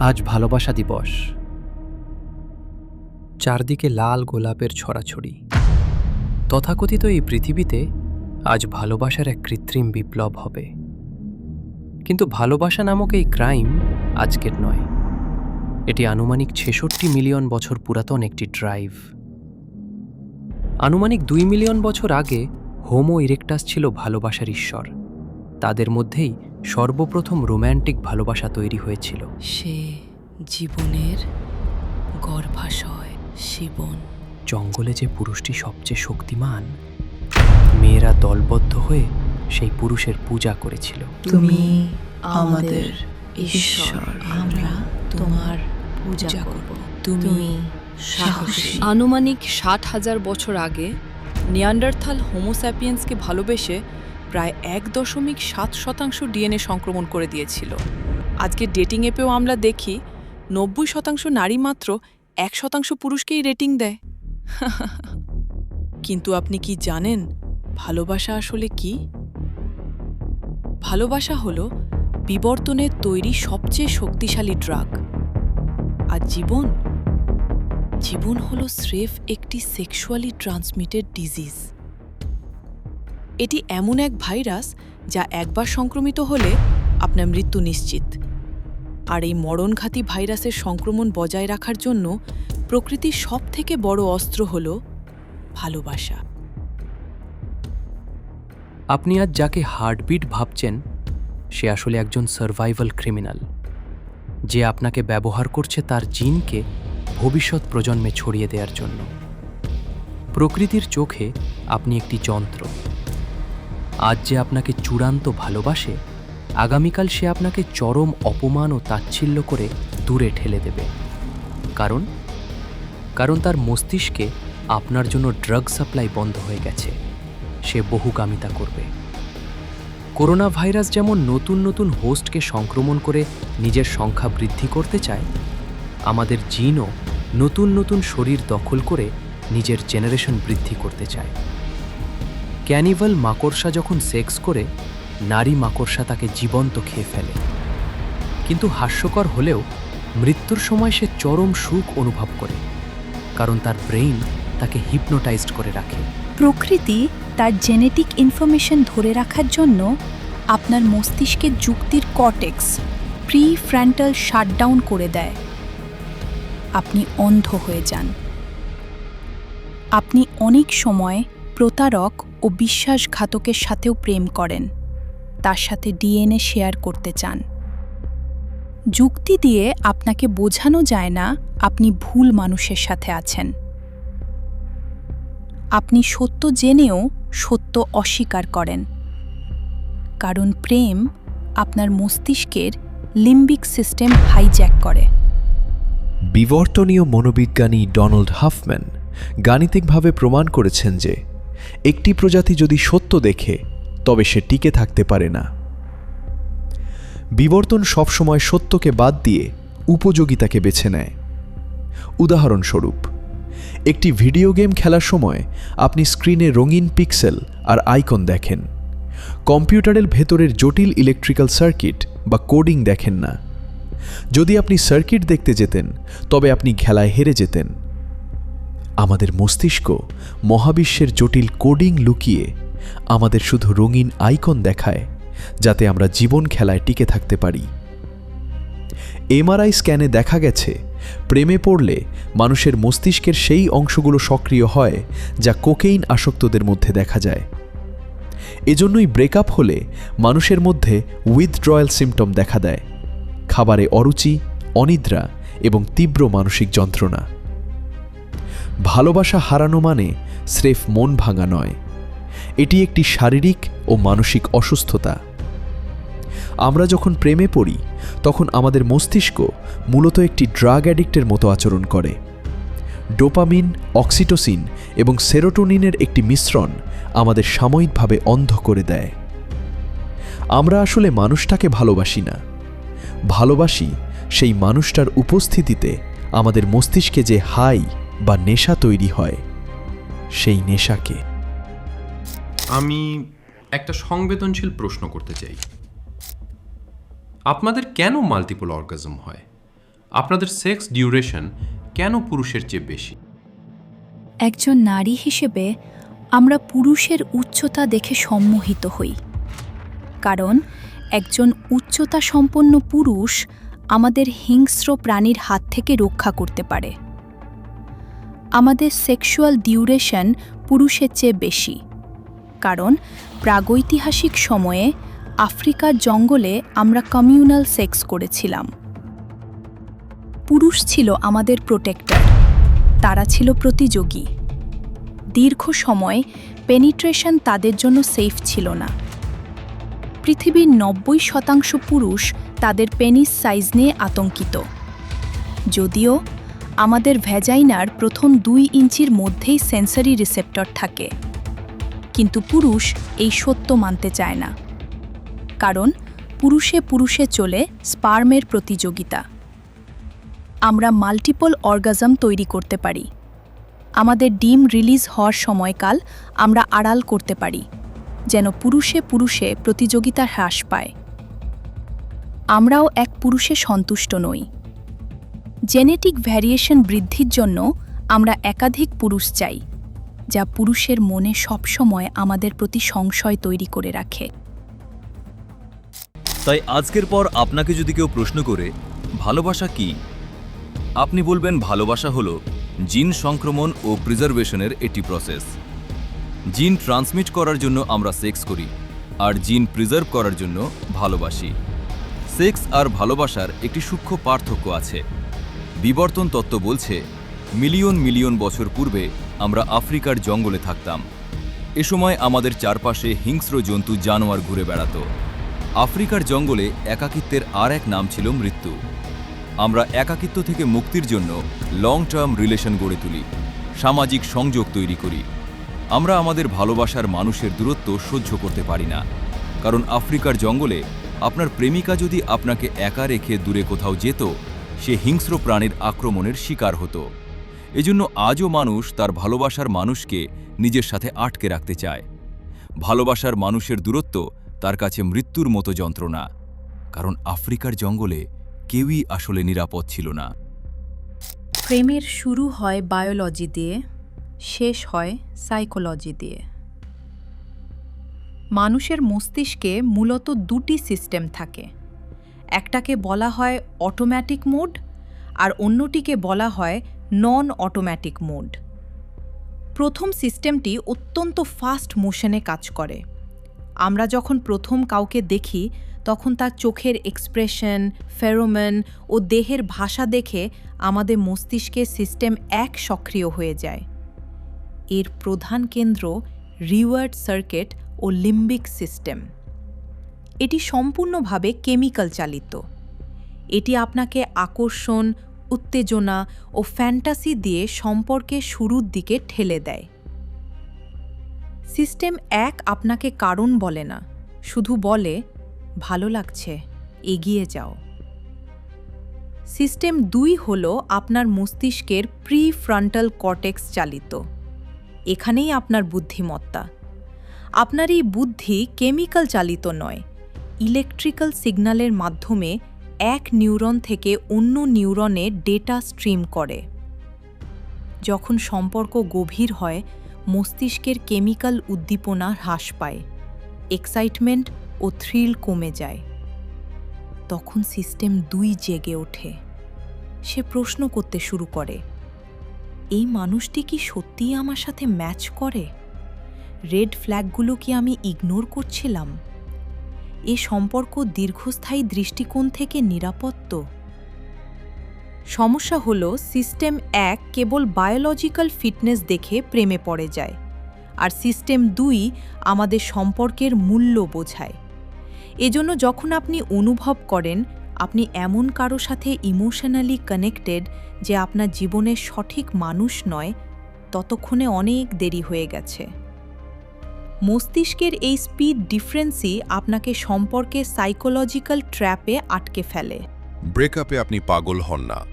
আজ ভালোবাসা দিবস। চারদিকে লাল গোলাপের ছড়াছড়ি। তথাকথিত এই পৃথিবীতে আজ ভালোবাসার এক কৃত্রিম বিপ্লব হবে। কিন্তু ভালোবাসা নামক এই ক্রাইম আজকের নয়। এটি আনুমানিক ছেষট্টি মিলিয়ন বছর পুরাতন একটি ড্রাইভ। আনুমানিক দুই মিলিয়ন বছর আগে হোমো ইরেকটাস ছিল ভালোবাসার ঈশ্বর। তাদের মধ্যেই সর্বপ্রথম রোম্যান্টিক ভালোবাসা তৈরি হয়েছিল। সে জীবনের গর্ভাশয় জীবন জঙ্গলে যে পুরুষটি সবচেয়ে শক্তিমান মেয়েরা দলবদ্ধ হয়ে সেই পুরুষের পূজা করেছিল। তুমি আমাদের ঈশ্বর আমরা তোমার পূজা করব। তুমি সাহসী। আনুমানিক ষাট হাজার বছর আগে নিয়ান্ডারথাল হোমোস্যাপিয়েন্সকে ভালোবেসে প্রায় এক দশমিক সাত শতাংশ ডিএনএ সংক্রমণ করে দিয়েছিল। আজকে ডেটিং অ্যাপেও আমরা দেখি, নব্বই শতাংশ নারী মাত্র এক শতাংশ পুরুষকেই রেটিং দেয়। কিন্তু আপনি কি জানেন ভালোবাসা আসলে কি? ভালোবাসা হলো বিবর্তনের তৈরি সবচেয়ে শক্তিশালী ড্রাগ। আর জীবন? জীবন হলো স্রেফ একটি সেক্সুয়ালি ট্রান্সমিটেড ডিজিজ। এটি এমন এক ভাইরাস যা একবার সংক্রমিত হলে আপনার মৃত্যু নিশ্চিত। আর এই মরণঘাতী ভাইরাসের সংক্রমণ বজায় রাখার জন্য প্রকৃতির সবথেকে বড় অস্ত্র হল ভালোবাসা। আপনি আজ যাকে হার্টবিট ভাবছেন, সে আসলে একজন সার্ভাইভাল ক্রিমিনাল। যে আপনাকে ব্যবহার করছে তার জিনকে ভবিষ্যৎ প্রজন্মে ছড়িয়ে দেওয়ার জন্য। প্রকৃতির চোখে আপনি একটি যন্ত্র। আজ যে আপনাকে চূড়ান্ত ভালোবাসে, আগামীকাল সে আপনাকে চরম অপমান ও তাচ্ছিল্য করে দূরে ঠেলে দেবে। কারণ? কারণ তার মস্তিষ্কে আপনার জন্য ড্রাগ সাপ্লাই বন্ধ হয়ে গেছে। সে বহুগামিতা করবে। করোনা ভাইরাস যেমন নতুন নতুন হোস্টকে সংক্রমণ করে নিজের সংখ্যা বৃদ্ধি করতে চায়, আমাদের জিনও নতুন নতুন শরীর দখল করে নিজের জেনারেশন বৃদ্ধি করতে চায়। ক্যানিভাল মাকড়সা যখন সেক্স করে, নারী মাকড়সা তাকে জীবন্ত খেয়ে ফেলে। কিন্তু হাস্যকর হলেও মৃত্যুর সময় সে চরম সুখ অনুভব করে, কারণ তার ব্রেইন তাকে হিপনোটাইজড করে রাখে। প্রকৃতি তার জেনেটিক ইনফরমেশন ধরে রাখার জন্য আপনার মস্তিষ্কের যুক্তির কটেক্স প্রি ফ্র্যান্টাল শাটডাউন করে দেয়। আপনি অন্ধ হয়ে যান। আপনি অনেক সময় প্রতারক ও বিশ্বাসঘাতকের সাথেও প্রেম করেন। তার সাথে ডিএনএ শেয়ার করতে চান। যুক্তি দিয়ে আপনাকে বোঝানো যায় না আপনি ভুল মানুষের সাথে আছেন। আপনি সত্য জেনেও সত্য অস্বীকার করেন। কারণ প্রেম আপনার মস্তিষ্কের লিম্বিক সিস্টেম হাইজ্যাক করে। বিবর্তনীয় মনোবিজ্ঞানী ডোনাল্ড হাফম্যান গাণিতিকভাবে প্রমাণ করেছেন যে একটি প্রজাতি যদি সত্য দেখে, তবে সে টিকে থাকতে পারে না। বিবর্তন সবসময় সত্যকে বাদ দিয়ে উপযোগিতাকে বেছে নেয়। উদাহরণস্বরূপ, একটি ভিডিও গেম খেলার সময় আপনি স্ক্রিনে রঙিন পিক্সেল আর আইকন দেখেন। কম্পিউটারের ভেতরের জটিল ইলেকট্রিক্যাল সার্কিট বা কোডিং দেখেন না। যদি আপনি সার্কিট দেখতে যেতেন, তবে আপনি খেলায় হেরে যেতেন। আমাদের মস্তিষ্ক মহাবিশ্বের জটিল কোডিং লুকিয়ে আমাদের শুধু রঙিন আইকন দেখায়, যাতে আমরা জীবন খেলায় টিকে থাকতে পারি। এমআরআই স্ক্যানে দেখা গেছে, প্রেমে পড়লে মানুষের মস্তিষ্কের সেই অংশগুলো সক্রিয় হয় যা কোকেইন আসক্তদের মধ্যে দেখা যায়। এজন্যই ব্রেকআপ হলে মানুষের মধ্যে উইথড্রয়াল সিমটম দেখা দেয়। খাবারে অরুচি, অনিদ্রা এবং তীব্র মানসিক যন্ত্রণা। ভালোবাসা হারানো মানে স্রেফ মন ভাঙা নয়। এটি একটি শারীরিক ও মানসিক অসুস্থতা। আমরা যখন প্রেমে পড়ি, তখন আমাদের মস্তিষ্ক মূলত একটি ড্রাগ অ্যাডিক্টের মতো আচরণ করে। ডোপামিন, অক্সিটোসিন এবং সেরোটোনিনের একটি মিশ্রণ আমাদের সাময়িকভাবে অন্ধ করে দেয়। আমরা আসলে মানুষটাকে ভালোবাসি না। ভালোবাসি সেই মানুষটার উপস্থিতিতে আমাদের মস্তিষ্কে যে হাই বা নেশা তৈরি হয় সেই নেশাকে। আমি একটা সংবেদনশীল প্রশ্ন করতে চাই। আপনাদের কেন মাল্টিপল অর্গাজম হয়? আপনাদের সেক্স ডিউরেশন কেন পুরুষের চেয়ে বেশি? একজন নারী হিসেবে আমরা পুরুষের উচ্চতা দেখে সম্মোহিত হই। কারণ একজন উচ্চতা সম্পন্ন পুরুষ আমাদের হিংস্র প্রাণীর হাত থেকে রক্ষা করতে পারে। আমাদের সেক্সুয়াল ডিউরেশন পুরুষের চেয়ে বেশি। কারণ প্রাগৈতিহাসিক সময়ে আফ্রিকার জঙ্গলে আমরা কমিউনাল সেক্স করেছিলাম। পুরুষ ছিল আমাদের প্রোটেক্টর, তারা ছিল প্রতিযোগী। দীর্ঘ সময় পেনিট্রেশন তাদের জন্য সেফ ছিল না। পৃথিবীর নব্বই শতাংশ পুরুষ তাদের পেনিস সাইজ নিয়ে আতঙ্কিত। যদিও আমাদের ভ্যাজাইনার প্রথম দুই ইঞ্চির মধ্যেই সেন্সারি রিসেপ্টর থাকে। কিন্তু পুরুষ এই সত্য মানতে চায় না। কারণ পুরুষে পুরুষে চলে স্পার্মের প্রতিযোগিতা। আমরা মাল্টিপল অর্গাজম তৈরি করতে পারি। আমাদের ডিম রিলিজ হওয়ার সময়কাল আমরা আড়াল করতে পারি, যেন পুরুষে পুরুষে প্রতিযোগিতা হ্রাস পায়। আমরাও এক পুরুষে সন্তুষ্ট নই। জেনেটিক ভ্যারিয়েশন বৃদ্ধির জন্য আমরা একাধিক পুরুষ চাই, যা পুরুষের মনে সবসময় আমাদের প্রতি সংশয় তৈরি করে রাখে। তাই আজকের পর আপনাকে যদি কেউ প্রশ্ন করে, ভালোবাসা কি? আপনি বলবেন ভালোবাসা হলো জিন সংক্রমণ ও প্রিজার্ভেশনের একটি প্রসেস। জিন ট্রান্সমিট করার জন্য আমরা সেক্স করি, আর জিন প্রিজার্ভ করার জন্য ভালোবাসি। সেক্স আর ভালোবাসার একটি সূক্ষ্ম পার্থক্য আছে। বিবর্তন তত্ত্ব বলছে, মিলিয়ন মিলিয়ন বছর পূর্বে আমরা আফ্রিকার জঙ্গলে থাকতাম। এ সময় আমাদের চারপাশে হিংস্র জন্তু জানোয়ার ঘুরে বেড়াত। আফ্রিকার জঙ্গলে একাকিত্বের আর এক নাম ছিল মৃত্যু। আমরা একাকিত্ব থেকে মুক্তির জন্য লং টার্ম রিলেশন গড়ে তুলি, সামাজিক সংযোগ তৈরি করি। আমরা আমাদের ভালোবাসার মানুষের দূরত্ব সহ্য করতে পারি না, কারণ আফ্রিকার জঙ্গলে আপনার প্রেমিকা যদি আপনাকে একা রেখে দূরে কোথাও যেত সে হিংস্র প্রাণীর আক্রমণের শিকার হতো। এজন্য আজও মানুষ তার ভালোবাসার মানুষকে নিজের সাথে আটকে রাখতে চায়। ভালোবাসার মানুষের দূরত্ব তার কাছে মৃত্যুর মতো যন্ত্রণা, কারণ আফ্রিকার জঙ্গলে কেউই আসলে নিরাপদ ছিল না। প্রেমের শুরু হয় বায়োলজি দিয়ে, শেষ হয় সাইকোলজি দিয়ে। মানুষের মস্তিষ্কে মূলত দুটি সিস্টেম থাকে। একটাকে বলা হয় অটোম্যাটিক মোড আর অন্যটিকে বলা হয় নন অটোম্যাটিক মোড প্রথম সিস্টেমটি অত্যন্ত ফাস্ট মোশনে কাজ করে। আমরা যখন প্রথম কাউকে দেখি, তখন তার চোখের এক্সপ্রেশন ফেরোমেন ও দেহের ভাষা দেখে আমাদের মস্তিষ্কের সিস্টেম এক সক্রিয় হয়ে যায়। এর প্রধান কেন্দ্র রিওয়ার্ড সার্কিট ও লিম্বিক সিস্টেম এটি সম্পূর্ণভাবে কেমিক্যাল চালিত। এটি আপনাকে আকর্ষণ, উত্তেজনা ও ফ্যান্টাসি দিয়ে সম্পর্কে শুরুর দিকে ঠেলে দেয়। সিস্টেম এক আপনাকে কারণ বলে না, শুধু বলে, ভালো লাগছে, এগিয়ে যাও। সিস্টেম দুই হল আপনার মস্তিষ্কের প্রি ফ্রন্টাল কর্টেক্স চালিত। এখানেই আপনার বুদ্ধিমত্তা। আপনার এই বুদ্ধি কেমিক্যাল চালিত নয় ইলেকট্রিক্যাল সিগন্যালের মাধ্যমে এক নিউরন থেকে অন্য নিউরনে ডেটা স্ট্রিম করে। যখন সম্পর্ক গভীর হয়, মস্তিষ্কের কেমিক্যাল উদ্দীপনা হ্রাস পায়, এক্সাইটমেন্ট ও থ্রিল কমে যায়। তখন সিস্টেম দুই জেগে ওঠে। সে প্রশ্ন করতে শুরু করে, এই মানুষটি কি সত্যিই আমার সাথে ম্যাচ করে? রেড ফ্ল্যাগগুলো কি আমি ইগনোর করছিলাম? এ সম্পর্ক দীর্ঘস্থায়ী দৃষ্টিকোণ থেকে নিরাপদ তো? সমস্যা হলো, সিস্টেম এক কেবল বায়োলজিক্যাল ফিটনেস দেখে প্রেমে পড়ে যায়, আর সিস্টেম দুই আমাদের সম্পর্কের মূল্য বোঝায় এজন্য যখন আপনি অনুভব করেন, আপনি এমন কারও সাথে ইমোশনালি কানেক্টেড যে আপনার জীবনের সঠিক মানুষ নয়, ততক্ষণে অনেক দেরি হয়ে গেছে মস্তিষ্কের এই স্পিড ডিফারেন্সই আপনাকে সম্পর্কে সাইকোলজিক্যাল ট্র্যাপে আটকে ফেলে। ব্রেকআপে আপনি পাগল হন না।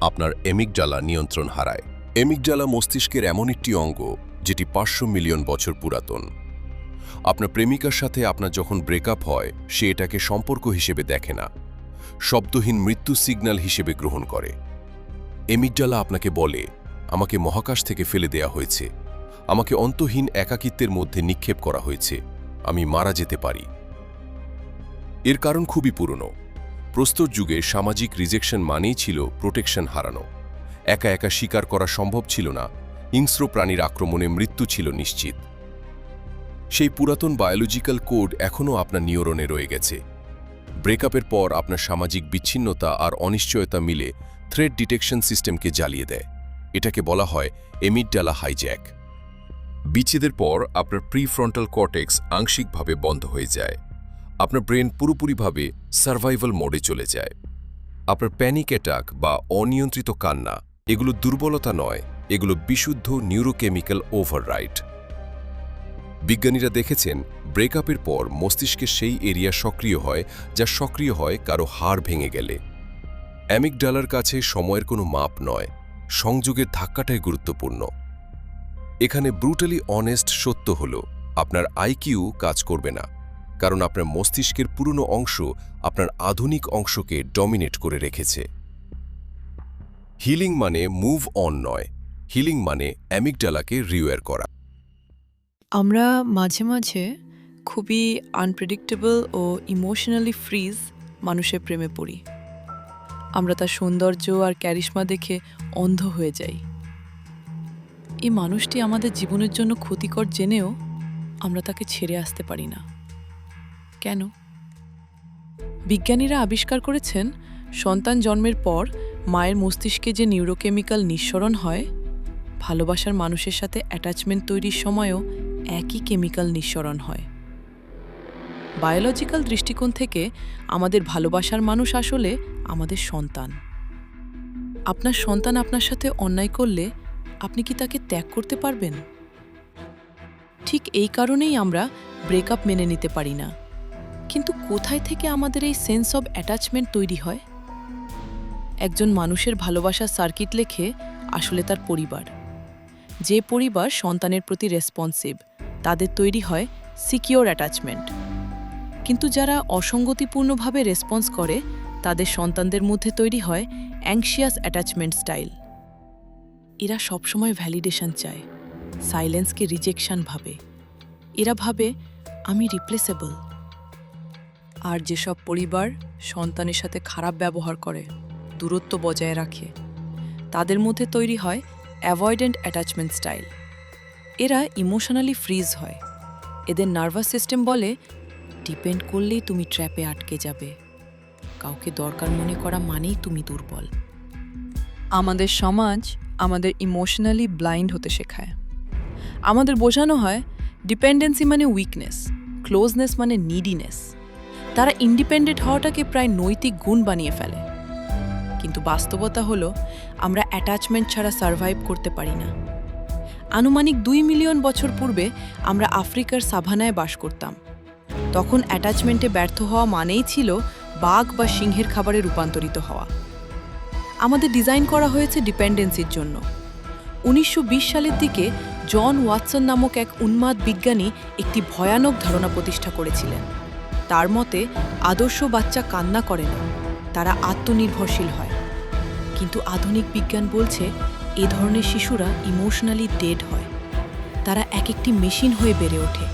আপনার এমিকডালা নিয়ন্ত্রণ হারায়। এমিকডালা মস্তিষ্কের এমন একটি অঙ্গ, যেটি পাঁচশো মিলিয়ন বছর পুরাতন। আপনার প্রেমিকার সাথে আপনার যখন ব্রেকআপ হয়, সে এটাকে সম্পর্ক হিসেবে দেখে না। শব্দহীন মৃত্যু সিগন্যাল হিসেবে গ্রহণ করে। এমিকডালা আপনাকে বলে, আমাকে মহাকাশ থেকে ফেলে দেয়া হয়েছে। আমাকে অন্তহীন একাকিত্বের মধ্যে নিক্ষেপ করা হয়েছে। আমি মারা যেতে পারি। এর কারণ খুবই পুরনো। প্রস্তর যুগে সামাজিক রিজেকশন মানেই ছিল প্রোটেকশন হারানো। একা একা শিকার করা সম্ভব ছিল না। হিংস্র প্রাণীর আক্রমণে মৃত্যু ছিল নিশ্চিত। সেই পুরাতন বায়োলজিক্যাল কোড এখনও আপনার নিয়রণে রয়ে গেছে। ব্রেকআপের পর আপনার সামাজিক বিচ্ছিন্নতা আর অনিশ্চয়তা মিলে থ্রেড ডিটেকশন সিস্টেমকে জ্বালিয়ে দেয়। এটাকে বলা হয় এমিডডালা হাইজ্যাক বিচ্ছেদের পর আপনার প্রিফ্রন্টাল কর্টেক্স আংশিকভাবে বন্ধ হয়ে যায়। আপনার ব্রেন পুরোপুরিভাবে সার্ভাইভাল মোডে চলে যায়। আপনার প্যানিক অ্যাটাক বা অনিয়ন্ত্রিত কান্না, এগুলো দুর্বলতা নয়, এগুলো বিশুদ্ধ নিউরোকেমিক্যাল ওভাররাইট। বিজ্ঞানীরা দেখেছেন, ব্রেকআপের পর মস্তিষ্কের সেই এরিয়া সক্রিয় হয়, যা সক্রিয় হয় কারও হাড় ভেঙে গেলে। অ্যামিকডালার কাছে সময়ের কোনো মাপ নয়, সংযোগের ধাক্কাটাই গুরুত্বপূর্ণ। এখানে ব্রুটালি অনেস্ট সত্য হল, আপনার আইকিউ কাজ করবে না, কারণ আপনার মস্তিষ্কের পুরনো অংশ আপনার আধুনিক অংশকে ডমিনেট করে রেখেছে। হিলিং মানে মুভ অন নয় হিলিং মানে অ্যামিকডালাকে রিওয়ার করা। আমরা মাঝে মাঝে খুবই আনপ্রেডিক্টেবল ও ইমোশনালি ফ্রিজ মানুষের প্রেমে পড়ি। আমরা তার সৌন্দর্য আর ক্যারিশমা দেখে অন্ধ হয়ে যাই। এই মানুষটি আমাদের জীবনের জন্য ক্ষতিকর জেনেও আমরা তাকে ছেড়ে আসতে পারি না। কেন? বিজ্ঞানীরা আবিষ্কার করেছেন, সন্তান জন্মের পর মায়ের মস্তিষ্কে যে নিউরোকেমিক্যাল নিঃসরণ হয়, ভালোবাসার মানুষের সাথে অ্যাটাচমেন্ট তৈরির সময়ও একই কেমিক্যাল নিঃসরণ হয়। বায়োলজিক্যাল দৃষ্টিকোণ থেকে আমাদের ভালোবাসার মানুষ আসলে আমাদের সন্তান। আপনার সন্তান আপনার সাথে অন্যায় করলে আপনি কি তাকে ত্যাগ করতে পারবেন? ঠিক এই কারণেই আমরা ব্রেকআপ মেনে নিতে পারি না। কিন্তু কোথায় থেকে আমাদের এই সেন্স অব অ্যাটাচমেন্ট তৈরি হয়? একজন মানুষের ভালোবাসার সার্কিট লেখে আসলে তার পরিবার। যে পরিবার সন্তানের প্রতি রেসপন্সিভ তাদের তৈরি হয় সিকিওর অ্যাটাচমেন্ট কিন্তু যারা অসঙ্গতিপূর্ণভাবে রেসপন্স করে, তাদের সন্তানদের মধ্যে তৈরি হয় অ্যাংশিয়াস অ্যাটাচমেন্ট স্টাইল এরা সবসময় ভ্যালিডেশন চায় সাইলেন্সকে রিজেকশন ভাবে। এরা ভাবে, আমি রিপ্লেসেবল আর যেসব পরিবার সন্তানের সাথে খারাপ ব্যবহার করে, দূরত্ব বজায় রাখে, তাদের মধ্যে তৈরি হয় অ্যাভয়েডেন্ট অ্যাটাচমেন্ট স্টাইল এরা ইমোশনালি ফ্রিজ হয়। এদের নার্ভাস সিস্টেম বলে ডিপেন্ড করলেই তুমি ট্র্যাপে আটকে যাবে। কাউকে দরকার মনে করা মানেই তুমি দুর্বল। আমাদের সমাজ আমাদের ইমোশনালি ব্লাইন্ড হতে শেখায়। আমাদের বোঝানো হয় ডিপেন্ডেন্সি মানে উইকনেস ক্লোজনেস মানে নিডিনেস তারা ইন্ডিপেন্ডেন্ট হওয়াটাকে প্রায় নৈতিক গুণ বানিয়ে ফেলে। কিন্তু বাস্তবতা হলো, আমরা অ্যাটাচমেন্ট ছাড়া সার্ভাইভ করতে পারি না। আনুমানিক দুই মিলিয়ন বছর পূর্বে আমরা আফ্রিকার সাভানায় বাস করতাম। তখন অ্যাটাচমেন্টে ব্যর্থ হওয়া মানেই ছিল বাঘ বা সিংহের খাবারে রূপান্তরিত হওয়া। আমাদের ডিজাইন করা হয়েছে ডিপেন্ডেন্সির জন্য। উনিশশো বিশ সালের দিকে জন ওয়াটসন নামক এক উন্মাদ বিজ্ঞানী একটি ভয়ানক ধারণা প্রতিষ্ঠা করেছিলেন। তার মতে, আদর্শ বাচ্চা কান্না করে না, তারা আত্মনির্ভরশীল হয়। কিন্তু আধুনিক বিজ্ঞান বলছে, এ ধরনের শিশুরা ইমোশনালি ডেড হয়। তারা এক একটি মেশিন হয়ে বেড়ে ওঠে।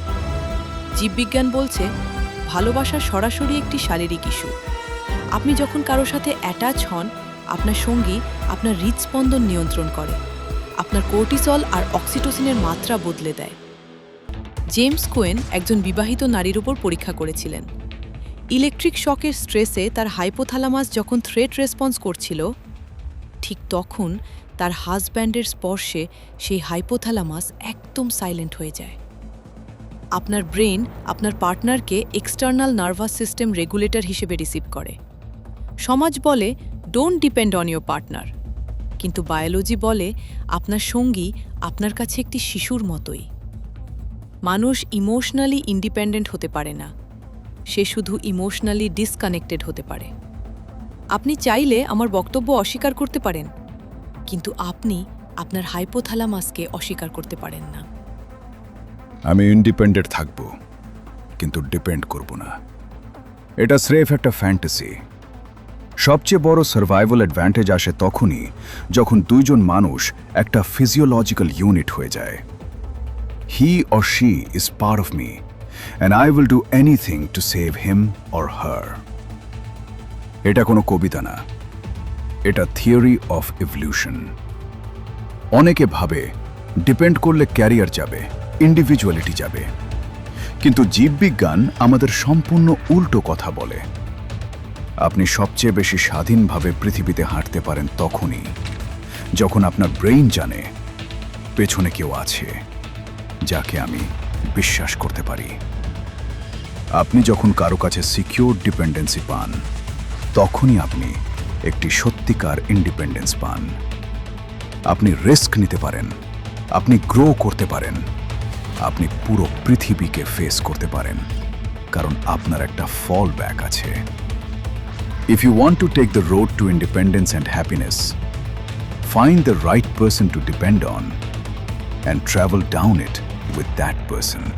জীববিজ্ঞান বলছে, ভালোবাসা সরাসরি একটি শারীরিক ইস্যু। আপনি যখন কারও সাথে অ্যাটাচ হন আপনার সঙ্গী আপনার হৃদস্পন্দন নিয়ন্ত্রণ করে। আপনার কোর্টিসল আর অক্সিটোসিনের মাত্রা বদলে দেয়। জেমস কোয়েন একজন বিবাহিত নারীর উপর পরীক্ষা করেছিলেন। ইলেকট্রিক শকের স্ট্রেসে তার হাইপোথ্যালামাস যখন থ্রেট রেসপন্স করছিল, ঠিক তখন তার হাজব্যান্ডের স্পর্শে সেই হাইপোথ্যালামাস একদম সাইলেন্ট হয়ে যায়। আপনার ব্রেন আপনার পার্টনারকে এক্সটার্নাল নার্ভাস সিস্টেম রেগুলেটর হিসেবে রিসিভ করে। সমাজ বলে don't depend on your partner কিন্তু বায়োলজি বলে, আপনার সঙ্গী আপনার কাছে একটি শিশুর মতোই। মানুষ ইমোশনালি ইন্ডিপেন্ডেন্ট হতে পারে না। সে শুধু ইমোশনালি ডিসকানেক্টেড হতে পারে। আপনি চাইলে আমার বক্তব্য অস্বীকার করতে পারেন, কিন্তু আপনি আপনার হাইপোথ্যালামাসকে অস্বীকার করতে পারেন না। আমি ইন্ডিপেন্ডেন্ট থাকব, কিন্তু ডিপেন্ড করব না। এটা স্রেফ একটা ফ্যান্টাসি সবচেয়ে বড় সার্ভাইভাল অ্যাডভান্টেজ আসে তখনই যখন দুইজন মানুষ একটা ফিজিওলজিক্যাল ইউনিট হয়ে যায়। He or she is part of me and I will do anything to save him or her এটা কোনো কবিতা না। এটা থিওরি অফ ইভলিউশন অনেকে ভাবে ডিপেন্ড করলে ক্যারিয়ার যাবে ইন্ডিভিজুয়ালিটি যাবে। কিন্তু জীববিজ্ঞান আমাদের সম্পূর্ণ উল্টো কথা বলে। আপনি সবচেয়ে বেশি স্বাধীনভাবে পৃথিবীতে হাঁটতে পারেন তখনই, যখন আপনার ব্রেইন জানে পেছনে কেউ আছে যাকে আমি বিশ্বাস করতে পারি। আপনি যখন কারও কাছে সিকিউর ডিপেন্ডেন্সি পান, তখনই আপনি একটি সত্যিকার ইন্ডিপেন্ডেন্স পান। আপনি রিস্ক নিতে পারেন, আপনি গ্রো করতে পারেন, আপনি পুরো পৃথিবীকে ফেস করতে পারেন, কারণ আপনার একটা ফল ব্যাক আছে। If you want to take the road to independence and happiness, find the right person to depend on and travel down it with that person.